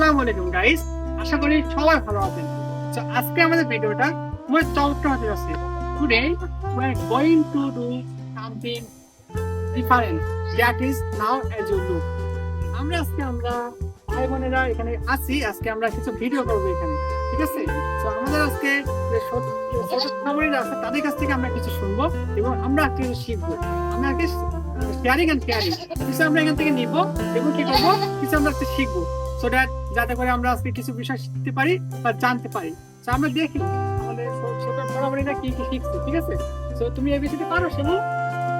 সবাই ভালো আছেন। তো আজকে আমাদের ভিডিওটা খুবই চমৎকার হতে যাচ্ছে। Today we are going to do something different. That is now as you look আমরা আজকে, আমরা ভাই বোনেরা এখানে আছি। আজকে আমরা কিছু ভিডিও করব এখানে, ঠিক আছে? তো আমাদের আজকে যে ছোট আছে, তাদের কাছ থেকে আমরা কিছু শুনব এবং আমরা কিছু শিখব। আমরা আগে শেয়ারিং এন্ড কেয়ারিং কিছু আমরা এখান থেকে নিব এবং কি করব? কিছু আমরা শিখব। সো দ্যাট যাতে করে আমরা আজকে কিছু বিষয় শিখতে পারি বা জানতে পারি। তো আমরা দেখি আমাদের ছোট কি কি শিখছে ঠিক আছে? তো তুমি এবিসিডি পারো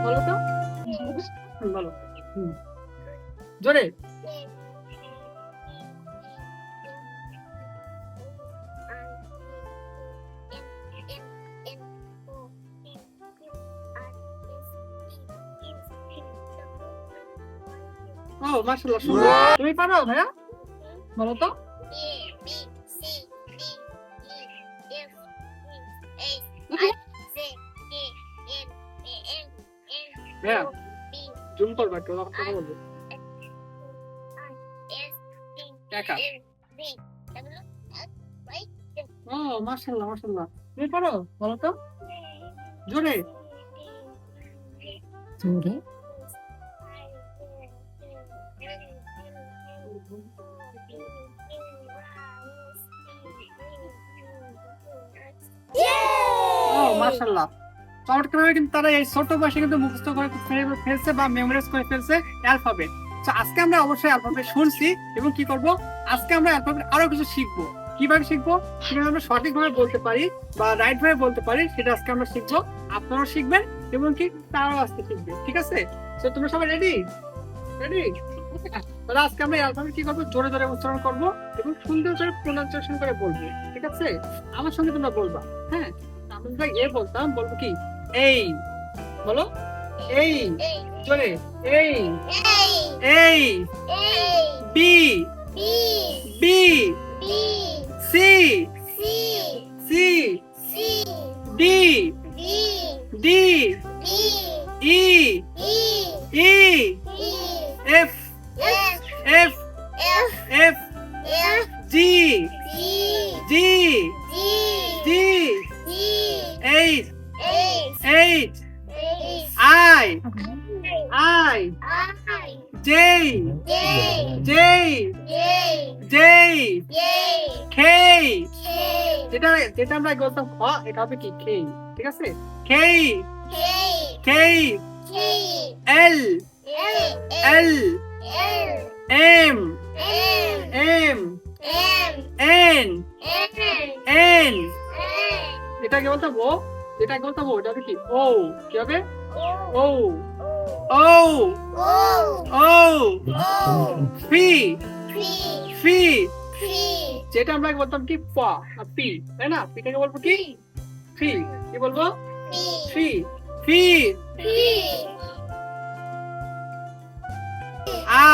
বলো তো। বলো। জোরে। ও মাশাআল্লাহ তুমি পারো ভাইয়া? বলো তো ভাইয়া জুম করবা একটু তখন কথা বলব। একা। ও মাশাআল্লাহ মাশাআল্লাহ। তুমি পারো বলো তো জোরে। জোরে? ও মাশাআল্লাহ কিন্তু তারা এই ছোট বয়সে কিন্তু মুখস্থ করে ফেলছে বা মেমোরাইজ করে ফেলছে অ্যালফাবেট তো আজকে আমরা অবশ্যই অ্যালফাবেট শুনছি এবং কি করব? আজকে আমরা অ্যালফাবেট আরও কিছু শিখব। কীভাবে শিখব? কীভাবে আমরা সঠিকভাবে বলতে পারি বা রাইট ভাবে বলতে পারি, সেটা আজকে আমরা শিখব। আপনারাও শিখবেন এবং কি তারাও আজকে শিখবে। ঠিক আছে? তো তোমরা সবাই রেডি রেডি তাহলে আজকে আমরা অ্যালফাবেট কি করব? জোরে জোরে উচ্চারণ করব এবং সুন্দর করে প্রোনাউন্সিয়েশন করে বলব, ঠিক আছে? আমার সঙ্গে তোমরা বলবা হ্যাঁ? আমরা যদি এ বলতাম, বলব কি? এই, বলো? এই, জোরে, এই এই B B C C D D E E G H H I I J J J খে যেটা যেটা আমরা বলতাম খ এটা হবে কি খে ঠিক আছে খে খে এল এল এম এটাকে বলতাম ও যেটাকে বলতাম ও, এটা কি? ও, কি হবে? ও ও ও, ফি ফি, যেটা আমরা বলতাম কি? প পি, তাই না? পিটাকে বলব কি? ফি, কি বলব? ফি ফি, আ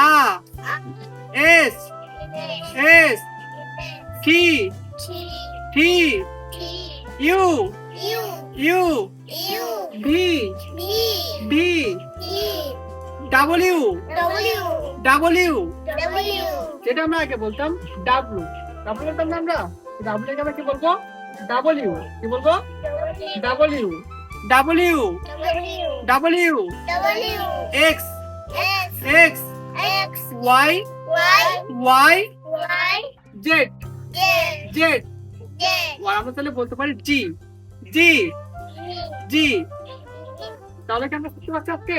আ, S S T W W যেটা আমরা আগে বলতাম ডাব্লু ডাব্লু বলতাম না আমরা? ডাব্লিউ আমরা কি বলব? ডাব্লিউ কি বলব? W W W X X Y Y Z Z আমরা তাহলে বলতে পারি জি জি জি তাহলে কি আমরা শিখতে পারছি আজকে?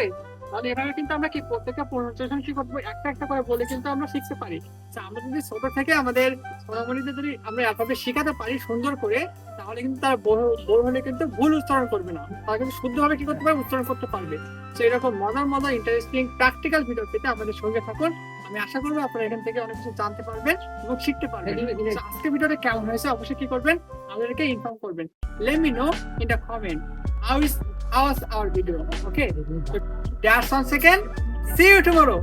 তাহলে এভাবে কিন্তু আমরা কি প্রত্যেকটা প্রোনাউন্সিয়েশন কি করব? একটা একটা করে বলে কিন্তু আমরা শিখতে পারি। আমরা যদি ছোট থেকে আমাদের সোনামণিদের যদি আমরা অ্যালফাবেট শেখাতে পারি সুন্দর করে তাহলে কিন্তু তার বড় হলে কিন্তু ভুল উচ্চারণ করবে না। তারা কিন্তু শুদ্ধভাবে কি করতে পারবে? উচ্চারণ করতে পারবে। তো এরকম মজার মজার ইন্টারেস্টিং প্র্যাকটিক্যাল ভিডিও পেতে আমাদের সঙ্গে থাকুন। আমি আশা করব আপনারা এখান থেকে অনেক কিছু জানতে পারবেন এবং শিখতে পারবেন। আজকে ভিডিওটা কেমন হয়েছে? অবশ্যই কি করবেন? আমাদেরকে ইনফর্ম করবেন। Let me know in the comment how is how our video okay That's one second. See you tomorrow.